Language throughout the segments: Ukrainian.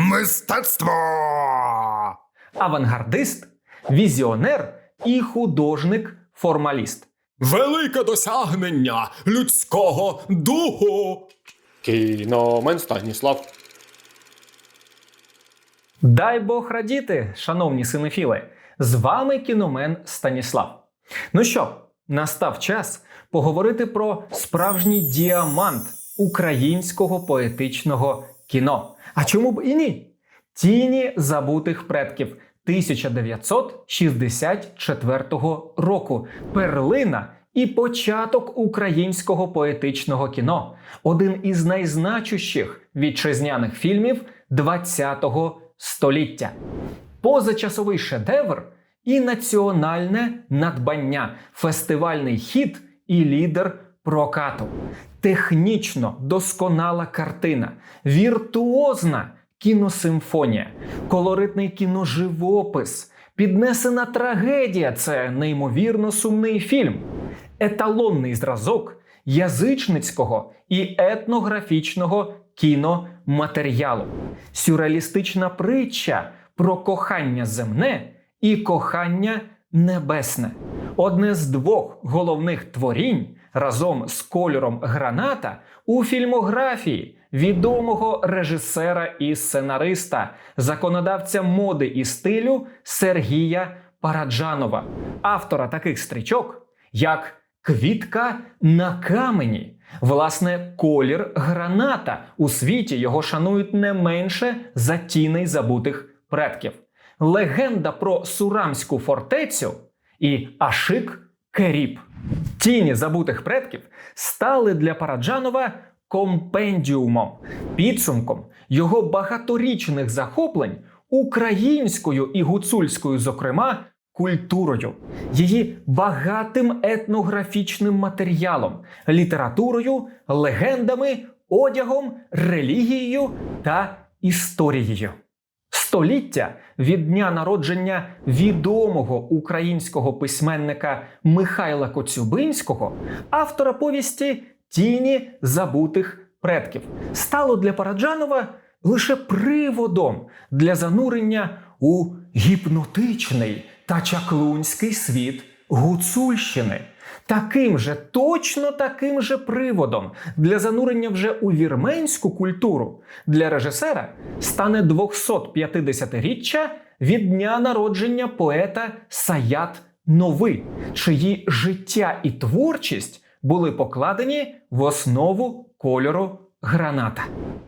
Мистецтво! авангардист, візіонер і художник-формаліст. Велике досягнення людського духу. Кіномен Станіслав. Дай Бог радіти, шановні синефіли! З вами кіномен Станіслав. Ну що, настав час поговорити про справжній діамант українського поетичного кіно. А чому б і ні? Тіні забутих предків 1964 року. Перлина і початок українського поетичного кіно. Один із найзначущих вітчизняних фільмів ХХ століття. Позачасовий шедевр і національне надбання, фестивальний хіт і лідер прокату. Технічно досконала картина, віртуозна кіносимфонія, колоритний кіноживопис, піднесена трагедія це неймовірно сумний фільм, еталонний зразок язичницького і етнографічного кіноматеріалу, сюрреалістична притча про кохання земне і кохання небесне. Одне з двох головних творінь разом з кольором граната у фільмографії відомого режисера і сценариста, законодавця моди і стилю Сергія Параджанова, автора таких стрічок, як Квітка на камені. Власне, колір граната у світі його шанують не менше за тіней забутих предків. Легенда про Сурамську фортецю і Ашик Керіп. Тіні забутих предків стали для Параджанова компендіумом, підсумком його багаторічних захоплень українською і гуцульською, зокрема, культурою, її багатим етнографічним матеріалом, літературою, легендами, одягом, релігією та історією. Століття від дня народження відомого українського письменника Михайла Коцюбинського, автора повісті Тіні забутих предків, стало для Параджанова лише приводом для занурення у гіпнотичний та чаклунський світ Гуцульщини. Таким же, точно таким же приводом для занурення вже у вірменську культуру для режисера стане 250-річчя від дня народження поета Саят Нови, чиї життя і творчість були покладені в основу кольору граната.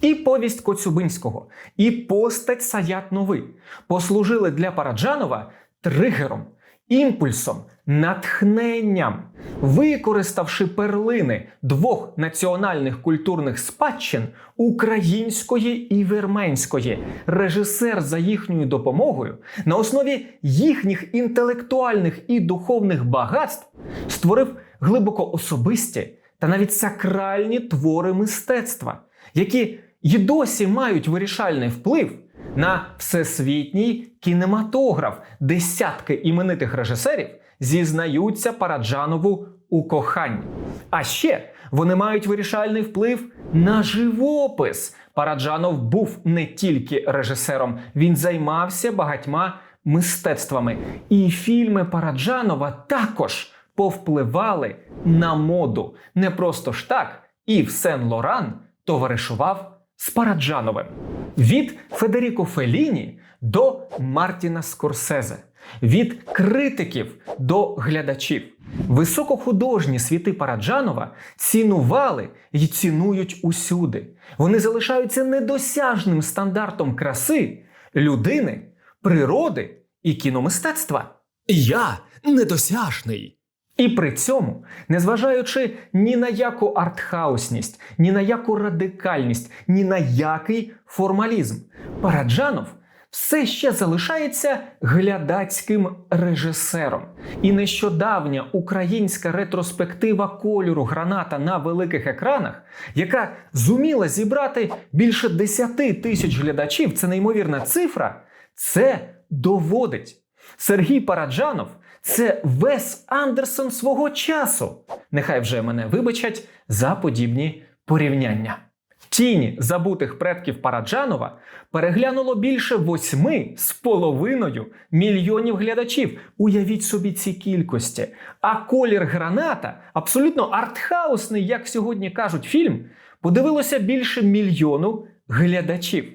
І повість Коцюбинського, і постать Саят Нови послужили для Параджанова тригером, імпульсом, натхненням, використавши перлини двох національних культурних спадщин української і вірменської, режисер за їхньою допомогою на основі їхніх інтелектуальних і духовних багатств створив глибоко особисті та навіть сакральні твори мистецтва, які й досі мають вирішальний вплив на всесвітній кінематограф. Десятки іменитих режисерів зізнаються Параджанову у коханні. А ще вони мають вирішальний вплив на живопис. Параджанов був не тільки режисером, він займався багатьма мистецтвами. І фільми Параджанова також повпливали на моду. Не просто ж так, і в Сен Лоран товаришував з Параджановим. Від Федеріко Феліні до Мартіна Скорсезе, від критиків до глядачів. Високохудожні світи Параджанова цінували і цінують усюди. Вони залишаються недосяжним стандартом краси, людини, природи і кіномистецтва. Я недосяжний. І при цьому, незважаючи ні на яку артхаусність, ні на яку радикальність, ні на який формалізм, Параджанов все ще залишається глядацьким режисером. І нещодавня українська ретроспектива кольору граната на великих екранах, яка зуміла зібрати більше 10 тисяч глядачів, це неймовірна цифра, це доводить. Сергій Параджанов це Вес Андерсон свого часу. Нехай вже мене вибачать за подібні порівняння. Тіні забутих предків Параджанова переглянуло більше восьми з половиною мільйонів глядачів. Уявіть собі ці кількості. А колір граната, абсолютно артхаусний, як сьогодні кажуть, фільм, подивилося більше мільйону глядачів.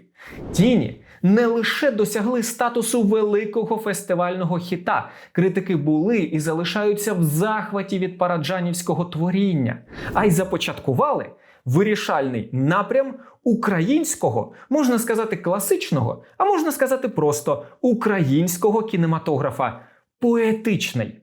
Тіні не лише досягли статусу великого фестивального хіта. Критики були і залишаються в захваті від параджанівського творіння, а й започаткували вирішальний напрям українського, можна сказати, класичного, а можна сказати просто українського кінематографа поетичний.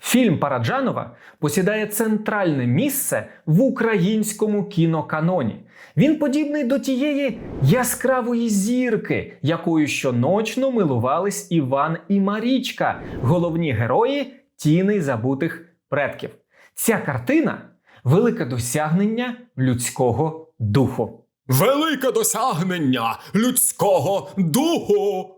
Фільм Параджанова посідає центральне місце в українському кіноканоні. Він подібний до тієї яскравої зірки, якою щоночно милувались Іван і Марічка, головні герої тіни забутих предків. Ця картина велике досягнення людського духу. Велике досягнення людського духу.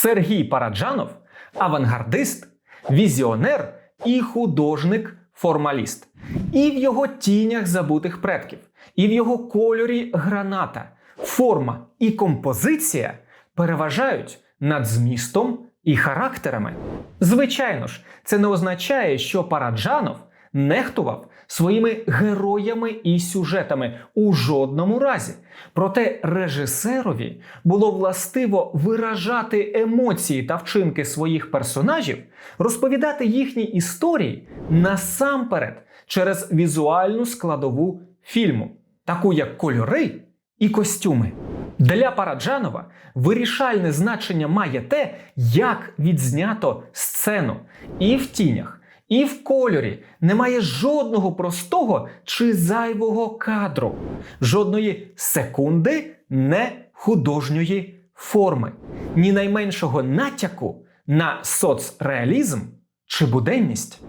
Сергій Параджанов авангардист, візіонер і художник-формаліст. І в його тінях забутих предків, і в його кольорі граната, форма і композиція переважають над змістом і характерами. Звичайно ж, це не означає, що Параджанов нехтував своїми героями і сюжетами у жодному разі. Проте режисерові було властиво виражати емоції та вчинки своїх персонажів, розповідати їхні історії насамперед через візуальну складову фільму, таку як кольори і костюми. Для Параджанова вирішальне значення має те, як відзнято сцену і в тінях. І в кольорі немає жодного простого чи зайвого кадру, жодної секунди не художньої форми, ні найменшого натяку на соцреалізм чи буденність.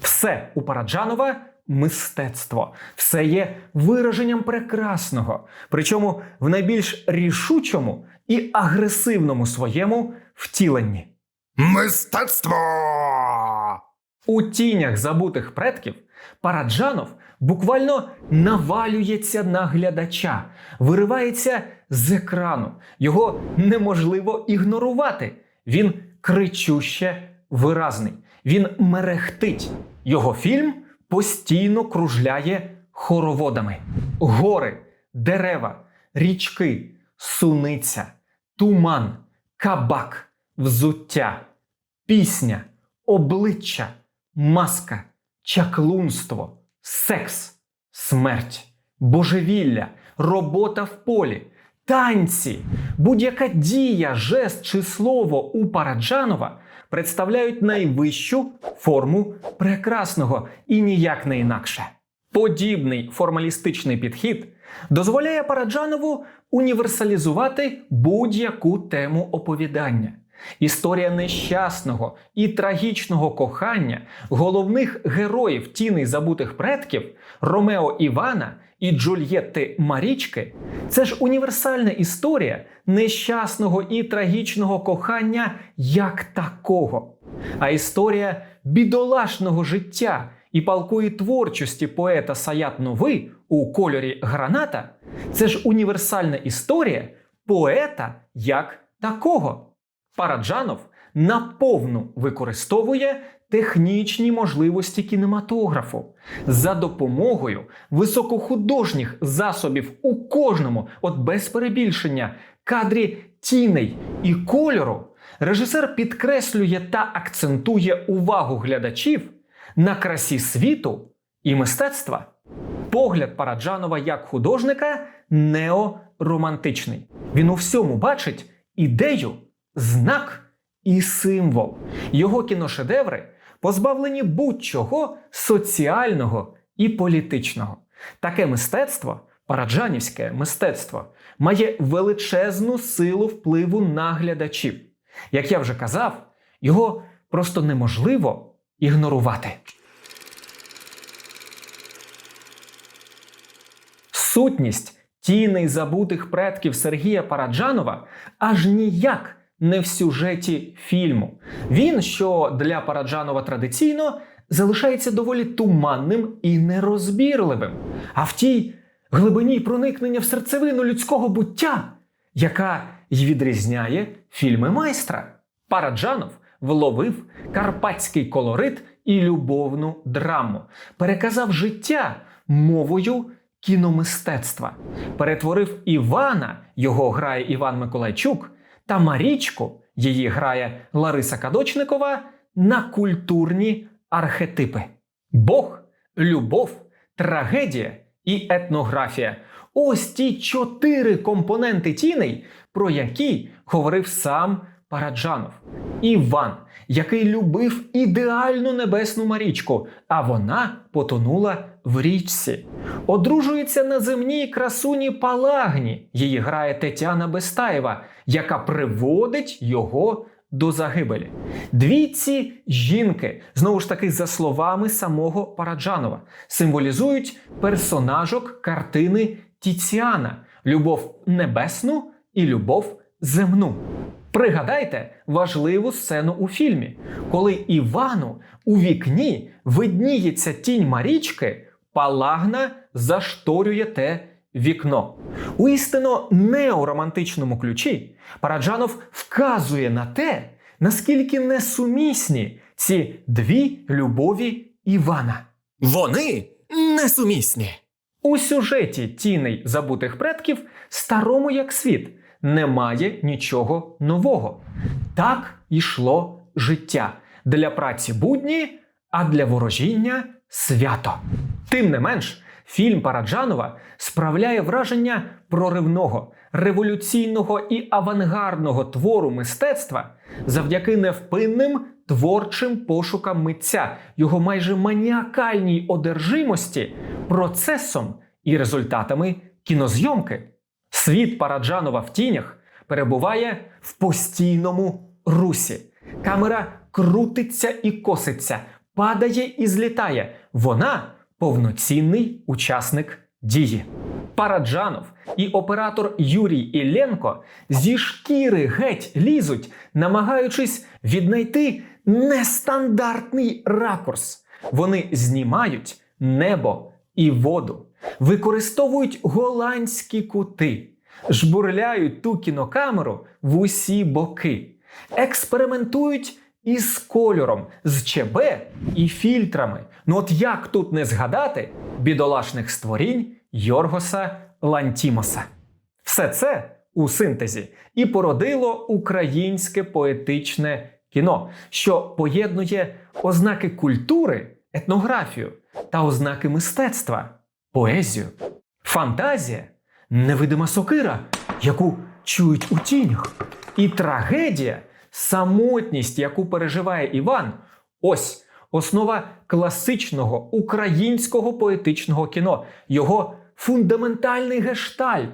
Все у Параджанова мистецтво, все є вираженням прекрасного, причому в найбільш рішучому і агресивному своєму втіленні. Мистецтво. У тінях забутих предків Параджанов буквально навалюється на глядача, виривається з екрану. Його неможливо ігнорувати. Він кричуще виразний. Він мерехтить. Його фільм постійно кружляє хороводами. Гори, дерева, річки, суниця, туман, кабак, взуття, пісня, обличчя маска, чаклунство, секс, смерть, божевілля, робота в полі, танці, будь-яка дія, жест чи слово у Параджанова представляють найвищу форму прекрасного і ніяк не інакше. Подібний формалістичний підхід дозволяє Параджанову універсалізувати будь-яку тему оповідання. Історія нещасного і трагічного кохання головних героїв тіни забутих предків Ромео Івана і Джульєтти Марічки це ж універсальна історія нещасного і трагічного кохання як такого. А історія бідолашного життя і палкої творчості поета Саят Нови у кольорі граната це ж універсальна історія поета як такого. Параджанов наповну використовує технічні можливості кінематографу за допомогою високохудожніх засобів у кожному, от без перебільшення, кадрі тіней і кольору. Режисер підкреслює та акцентує увагу глядачів на красі світу і мистецтва. Погляд Параджанова як художника неоромантичний. Він у всьому бачить ідею знак і символ. Його кіношедеври позбавлені будь-чого соціального і політичного. Таке мистецтво, параджанівське мистецтво, має величезну силу впливу на глядачів. Як я вже казав, його просто неможливо ігнорувати. Сутність тіней забутих предків Сергія Параджанова аж ніяк не в сюжеті фільму. Він, що для Параджанова традиційно, залишається доволі туманним і нерозбірливим. А в тій глибині проникнення в серцевину людського буття, яка й відрізняє фільми майстра. Параджанов вловив карпатський колорит і любовну драму, переказав життя мовою кіномистецтва, перетворив Івана, його грає Іван Миколайчук, та Марічку, її грає Лариса Кадочникова, на культурні архетипи: Бог, любов, трагедія і етнографія. Ось ті чотири компоненти тіней, про які говорив сам Параджанов. Іван, який любив ідеальну небесну Марічку, а вона потонула в річці. Одружується на земній красуні Палагні. Її грає Тетяна Бестаєва, яка приводить його до загибелі. Дві ці жінки, знову ж таки, за словами самого Параджанова, символізують персонажок картини Тіціана, любов небесну і любов земну. Пригадайте важливу сцену у фільмі, коли Івану у вікні видніється тінь Марічки, Палагна зашторює те вікно. У істинно неоромантичному ключі Параджанов вказує на те, наскільки несумісні ці дві любові Івана. Вони несумісні. У сюжеті тіней забутих предків старому як світ немає нічого нового. Так йшло життя для праці будні, а для ворожіння свято. Тим не менш, фільм Параджанова справляє враження проривного, революційного і авангардного твору мистецтва завдяки невпинним творчим пошукам митця, його майже маніакальній одержимості процесом і результатами кінозйомки. Світ Параджанова в тінях перебуває в постійному русі. Камера крутиться і коситься, падає і злітає. Вона повноцінний учасник дії. Параджанов і оператор Юрій Ілленко зі шкіри геть лізуть, намагаючись віднайти нестандартний ракурс. Вони знімають небо і воду, використовують голландські кути, жбурляють ту кінокамеру в усі боки, експериментують із кольором, з ЧБ і фільтрами. Ну от як тут не згадати бідолашних створінь Йоргоса Лантімоса? Все це у синтезі і породило українське поетичне кіно, що поєднує ознаки культури, етнографію та ознаки мистецтва, поезію, фантазія, невидима сокира, яку чують у тінях, і трагедія, самотність, яку переживає Іван. Ось основа класичного українського поетичного кіно, його фундаментальний гештальт.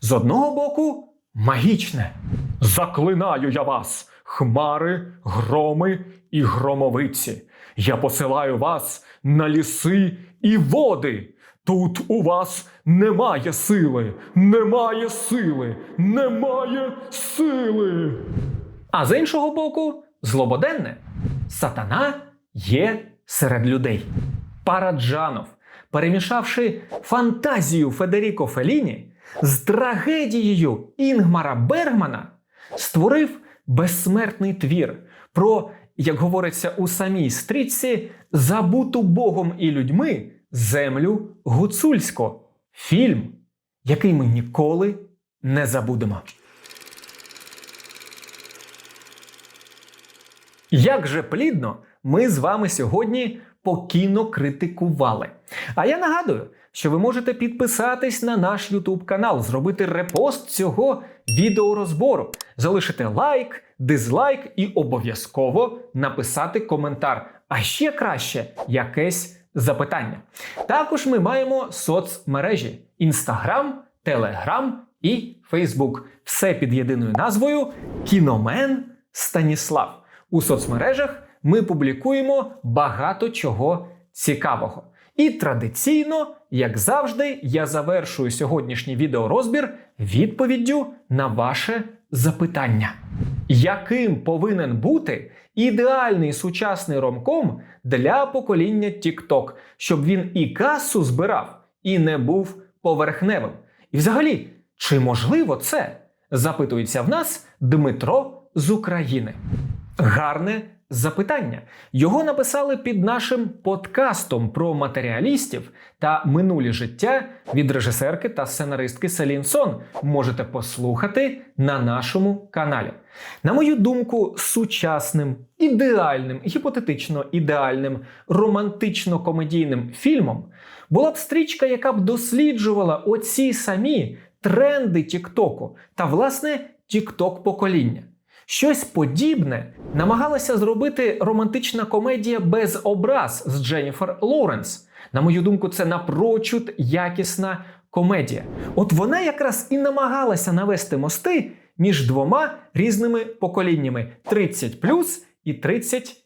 З одного боку, магічне. Заклинаю я вас, хмари, громи і громовиці. Я посилаю вас на ліси і води. Тут у вас немає сили, немає сили, немає сили. А з іншого боку, злободенне. Сатана є серед людей. Параджанов, перемішавши фантазію Федеріко Феліні з трагедією Інгмара Бергмана, створив безсмертний твір про, як говориться у самій стрічці, забуту Богом і людьми землю гуцульську. Фільм, який ми ніколи не забудемо. Як же плідно ми з вами сьогодні покійно критикували. А я нагадую, що ви можете підписатись на наш YouTube канал, зробити репост цього відеорозбору, залишити лайк, дизлайк і обов'язково написати коментар. А ще краще якесь запитання. Також ми маємо соцмережі: Instagram, Telegram і Facebook. Все під єдиною назвою Кіномен Станіслав. У соцмережах ми публікуємо багато чого цікавого. І традиційно, як завжди, я завершую сьогоднішній відеорозбір відповіддю на ваше запитання. Яким повинен бути ідеальний сучасний ромком для покоління TikTok, щоб він і касу збирав, і не був поверхневим? І взагалі, чи можливо це? запитується в нас Дмитро з України. Гарне запитання. Його написали під нашим подкастом про матеріалістів та минулі життя від режисерки та сценаристки Селін Сон. Можете послухати на нашому каналі. На мою думку, сучасним, ідеальним, гіпотетично ідеальним, романтично-комедійним фільмом була б стрічка, яка б досліджувала оці самі тренди Тіктоку та, власне, Тікток покоління. Щось подібне намагалася зробити романтична комедія без образ з Дженніфер Лоуренс. На мою думку, це напрочуд якісна комедія. От вона якраз і намагалася навести мости між двома різними поколіннями: 30 і 30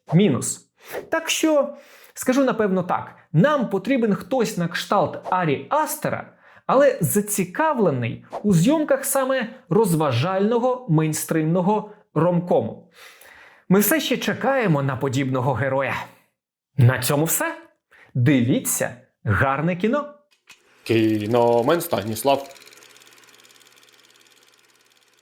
Так що скажу напевно так: нам потрібен хтось на кшталт Арі Астера, але зацікавлений у зйомках саме розважального мейнстримного ромкому. Ми все ще чекаємо на подібного героя. На цьому все. Дивіться гарне кіно. Кіномен Станіслав.